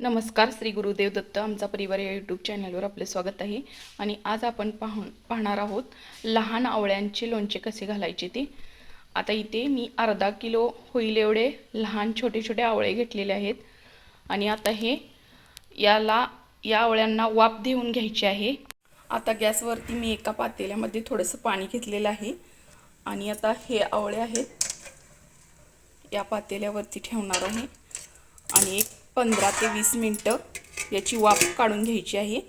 नमस्कार श्री गुरुदेव दत्त आमचा परिवार या यूट्यूब चॅनलवर आपले स्वागत आहे. आणि आज आपण पाहून पाहणार आहोत लहान आवळ्यांचे लोणचे कसे घालायचे ते. आता इथे मी अर्धा किलो होईल एवढे लहान छोटे छोटे आवळे घेतलेले आहेत. आणि आता हे याला या आवळ्यांना वाफ देऊन घ्यायची आहे. आता गॅसवरती मी एका पातेल्यामध्ये थोडंसं पाणी घेतलेलं आहे. आणि आता हे आवळे आहेत. या पातेल्यावरती ठेवणार आहे. आणि एक पंधरा ते वीस मिनटं याची वाफ काढून घ्यायची आहे.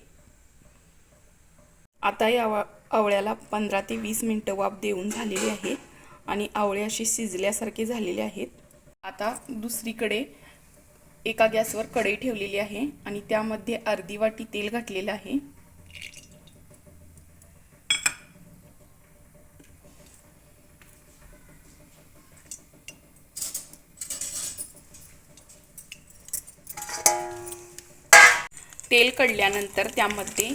आता या वा आवळ्याला पंधरा ते वीस मिनटं वाफ देऊन झालेली आहे आणि आवळे असे शिजल्यासारखे झालेले आहेत. आता दुसरीकडे एका गॅसवर कढई ठेवलेली आहे आणि त्यामध्ये अर्धी वाटी तेल घातलेलं आहे. तेल कढल्यानंतर त्यामध्ये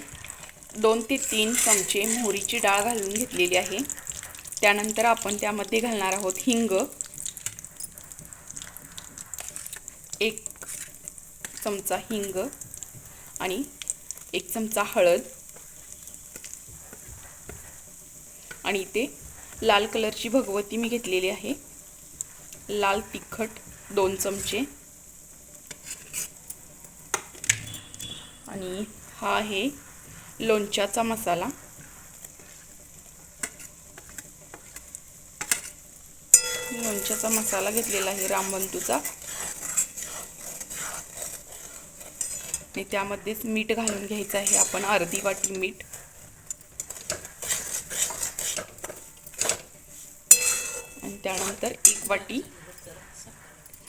दोन ते तीन चमचे मोहरीची डाळ घालून घेतलेली आहे. त्यानंतर आपण त्यामध्ये घालणार आहोत हिंग. एक चमचा हिंग आणि एक चमचा हळद. आणि इथे लाल कलरची भगवती मी घेतलेली आहे. लाल तिखट दोन चमचे. आणि हा आहे लोणच्याचा मसाला. लोणच्याचा मसाला घेतलेला आहे रामवंतूचा आणि त्यामध्येच मीठ घालून घ्यायचं आहे आपण अर्धी वाटी मीठ. आणि त्यानंतर एक वाटी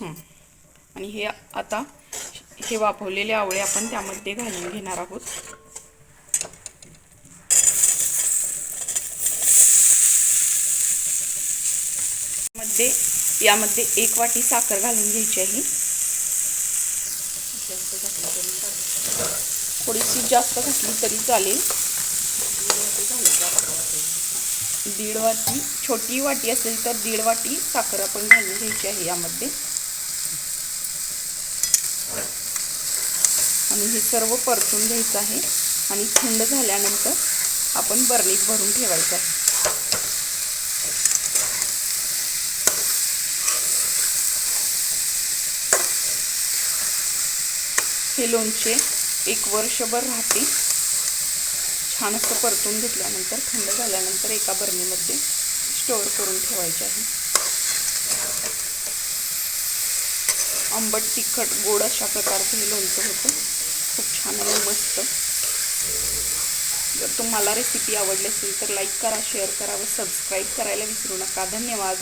आणि हे आता इथे वाफवलेले आवळे आपण त्यामध्ये घालून घेणार आहोत. मध्ये यामध्ये एक वाटी साखर घालून घ्यायची आहे. थोडीशी जास्त घातली तरी चालेल. दीड वाटी छोटी वाटी असेल तर दीड वाटी साखर आपण घालून घ्यायची आहे यामध्ये. आणि हे सर्व परतून घ्यायचं आहे. आणि थंड झाल्यानंतर आपण बर्नीत भरून ठेवायचं आहे. हे लोणचे एक वर्षभर राहते छान असं परतून घेतल्यानंतर थंड झाल्यानंतर एका बर्नीमध्ये स्टोअर करून ठेवायचे आहे. आंबट तिखट गोड अशा प्रकारचं हे लोणचं होतं. खूप छान आणि मस्त. जर तुम्हाला रेसिपी आवडली असेल तर लाईक करा शेअर करा व सबस्क्राईब करायला विसरू नका. धन्यवाद.